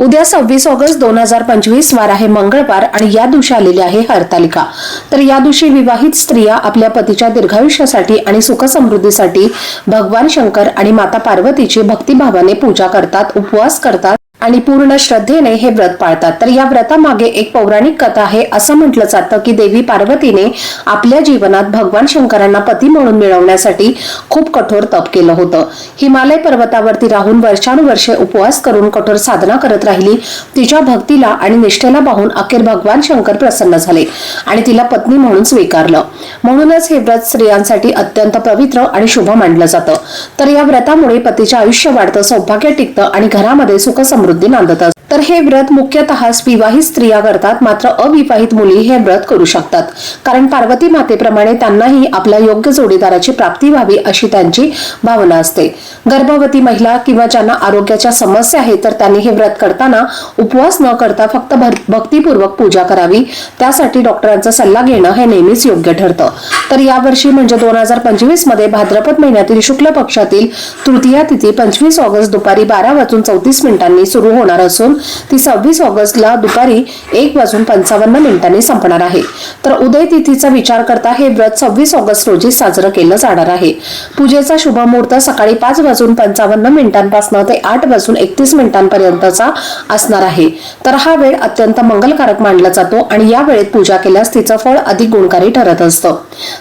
उद्या सव्वीस ऑगस्ट दोन हजार पंचवीस वार आहे मंगळवार आणि या दिवशी आलेली आहे हरतालिका. तर या दिवशी विवाहित स्त्रिया आपल्या पतीच्या दीर्घायुष्यासाठी आणि सुखसमृद्धीसाठी भगवान शंकर आणि माता पार्वतीची भक्तिभावाने पूजा करतात उपवास करतात. आणि पूर्ण श्रद्धेने हे व्रत पाळतात. तर या व्रतामागे एक पौराणिक कथा आहे. असं म्हटलं जातं की देवी पार्वतीने आपल्या जीवनात भगवान शंकरांना पती म्हणून मिळवण्यासाठी खूप कठोर तप केलं होतं. हिमालय पर्वतावरती राहून वर्षानुवर्षे उपवास करून कठोर साधना करत राहिली. तिच्या भक्तीला आणि निष्ठेला पाहून अखेर भगवान शंकर प्रसन्न झाले आणि तिला पत्नी म्हणून स्वीकारलं. म्हणूनच हे व्रत स्त्रियांसाठी अत्यंत पवित्र आणि शुभ मानलं जातं. तर या व्रतामुळे पतीचे आयुष्य वाढतं सौभाग्य टिकतं आणि घरामध्ये सुख समृद्ध ቡድን አንተ तर हे व्रत मुख्यतः विवाहित स्त्रिया करतात. मात्र अविवाहित मुली हे व्रत करू शकतात. कारण पार्वती मातेप्रमाणे त्यांनाही आपल्या योग्य जोडीदाराची प्राप्ती व्हावी अशी त्यांची भावना असते. गर्भवती महिला किंवा ज्यांना आरोग्याच्या समस्या आहेत तर त्यांनी हे व्रत करताना उपवास न करता फक्त भक्तीपूर्वक भक्तिपूर्वक पूजा करावी. त्यासाठी डॉक्टरांचा सल्ला घेणं हे नेहमीच योग्य ठरतं. तर यावर्षी म्हणजे दोन हजार पंचवीसमध्ये भाद्रपद महिन्यातील शुक्ल पक्षातील तृतीया तिथी पंचवीस ऑगस्ट दुपारी बारा वाजून चौतीस मिनिटांनी सुरू होणार असून ती सव्वीस ऑगस्टला दुपारी एक वाजून पंचावन्न मिनिटांनी संपणार आहे. तर उदय तिथीचा विचार करता हे व्रत सव्वीस ऑगस्ट रोजी साजरं केलं जाणार आहे. पूजेचा शुभ मुहूर्त सकाळी पाच वाजून पंचावन्न मिनिटांपासून ते आठ वाजून एकतीस मिनिटांपर्यंतचा असणार आहे. तर हा वेळ अत्यंत मंगलकारक मानला जातो आणि या वेळेत पूजा केल्यास तिचं फळ अधिक गुणकारी ठरत असतं.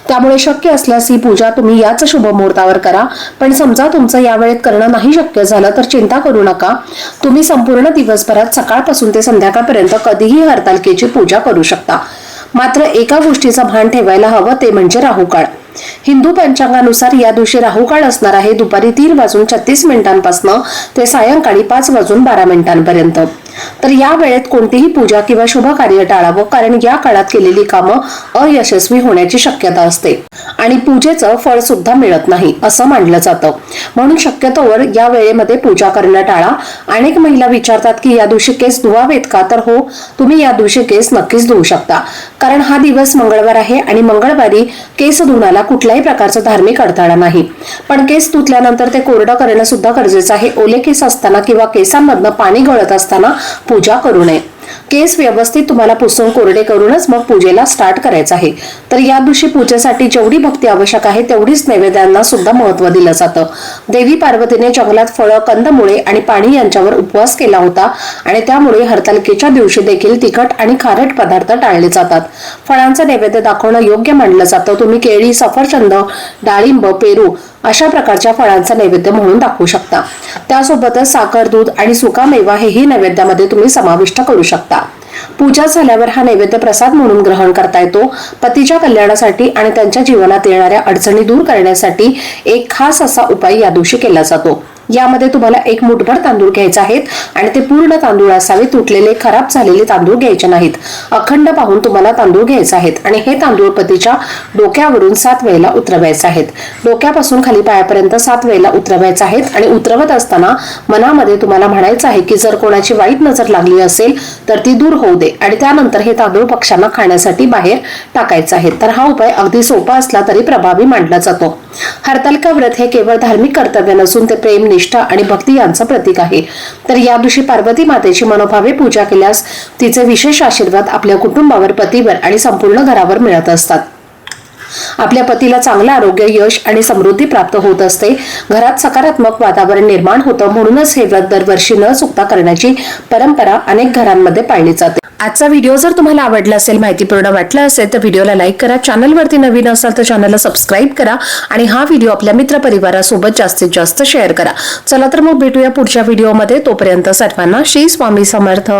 त्यामुळे शक्य असल्यास ही पूजा तुम्ही याच शुभ मुहूर्तावर करा. पण समजा तुमचं या वेळेत करणं नाही शक्य झालं तर चिंता करू नका. तुम्ही संपूर्ण दिवस दिवसभरात सकाळपासून ते संध्याकाळपर्यंत कधीही हरतालिकेची पूजा करू शकता. मात्र एका गोष्टीचं भान ठेवायला हवं ते म्हणजे राहुकाळ हिंदू पंचांगानुसार या दिवशी राहुकाळ असणार आहे दुपारी तीन वाजून छत्तीस मिनिटांपासून ते सायंकाळी पाच वाजून बारा मिनिटांपर्यंत. तर या वेळेत कोणतीही पूजा किंवा शुभ कार्य टाळावं कारण या काळात केलेली कामं अयशस्वी होण्याची शक्यता असते. आणि पूजेचं फळ सुद्धा मिळत नाही असं मानलं जातं. म्हणून शक्यतोवर या वेळेमध्ये पूजा करणं टाळा. अनेक महिला विचारतात की या दिवशी केस धुवावेत का? तर हो तुम्ही या दिवशी केस नक्कीच धुवू शकता. कारण हा दिवस मंगळवार आहे आणि मंगळवारी केस धुण्याला कुठल्याही प्रकारचा धार्मिक अडथळा नाही. पण केस धुतल्यानंतर ते कोरडं करणं सुद्धा गरजेचं आहे. ओले केस असताना किंवा केसांमधनं पाणी गळत असताना पूजा करू नये. केस व्यवस्थित तुम्हाला पुसून कोरडे करूनच मग पूजेला स्टार्ट करायचं आहे. तर या दिवशी पूजेसाठी जेवढी भक्ती आवश्यक आहे तेवढीच नैवेद्यांना सुद्धा महत्त्व दिलं जातं. देवी पार्वतीने जंगलात फळं कंदमुळे आणि पाणी यांच्यावर उपवास केला होता आणि त्यामुळे हरतालिकेच्या दिवशी देखील तिखट आणि खारट पदार्थ टाळले जातात. फळांचं नैवेद्य दाखवणं योग्य मानलं जातं. तुम्ही केळी सफरचंद डाळिंब पेरू अशा प्रकारच्या फळांचा नैवेद्य म्हणून दाखवू शकता. त्यासोबतच साखर दूध आणि सुका मेवा हेही नैवेद्यामध्ये तुम्ही समाविष्ट करू शकता. पूजा झाल्यावर हा नैवेद्य प्रसाद म्हणून ग्रहण करता येतो. पतीच्या कल्याणासाठी आणि त्यांच्या जीवनात येणाऱ्या अडचणी दूर करण्यासाठी एक खास असा उपाय या दिवशी केला जातो. यामध्ये तुम्हाला एक मुठभर तांदूळ घ्यायचे आहेत आणि ते पूर्ण तांदूळ असावे तुटलेले खराब झालेले तांदूळ घ्यायचे नाहीत. अखंड पाहून तुम्हाला तांदूळ घ्यायचे आहेत आणि हे तांदूळ पतीच्या डोक्यावरून सात वेळेला उतरवायचे आहेत. डोक्यापासून खाली पायापर्यंत सात वेळेला उतरवायचे आहेत आणि उतरवत असताना मनामध्ये तुम्हाला म्हणायचं आहे की जर कोणाची वाईट नजर लागली असेल तर ती दूर होऊ दे आणि त्यानंतर हे तांदूळ पक्ष्यांना खाण्यासाठी बाहेर टाकायचं आहे तर हा उपाय अगदी सोपा असला तरी प्रभावी मांडला जातो. हरतालिका व्रत हे केवळ धार्मिक कर्तव्य नसून ते प्रेम निष्ठा आणि भक्ती यांचं प्रतीक आहे. तर या दिवशी पार्वती मातेची मनोभावे पूजा केल्यास तिचे विशेष आशीर्वाद आपल्या कुटुंबावर पतीवर आणि संपूर्ण घरावर मिळत असतात. आपल्या पतीला चांगलं आरोग्य यश आणि समृद्धी प्राप्त होत असते. घरात सकारात्मक वातावरण निर्माण होतं म्हणूनच हे व्रत दरवर्षी न चुकता करण्याची परंपरा अनेक घरांमध्ये पाळली जाते. आजचा व्हिडिओ जर तुम्हाला आवडला असेल माहितीपूर्ण वाटला असेल तर व्हिडिओला लाईक करा. चॅनलवरती नवीन असाल तर चॅनलला सबस्क्राईब करा आणि हा व्हिडिओ आपल्या मित्रपरिवारासोबत जास्तीत जास्त शेअर करा. चला तर मग भेटूया पुढच्या व्हिडिओमध्ये. तोपर्यंत सर्वांना श्री स्वामी समर्थ.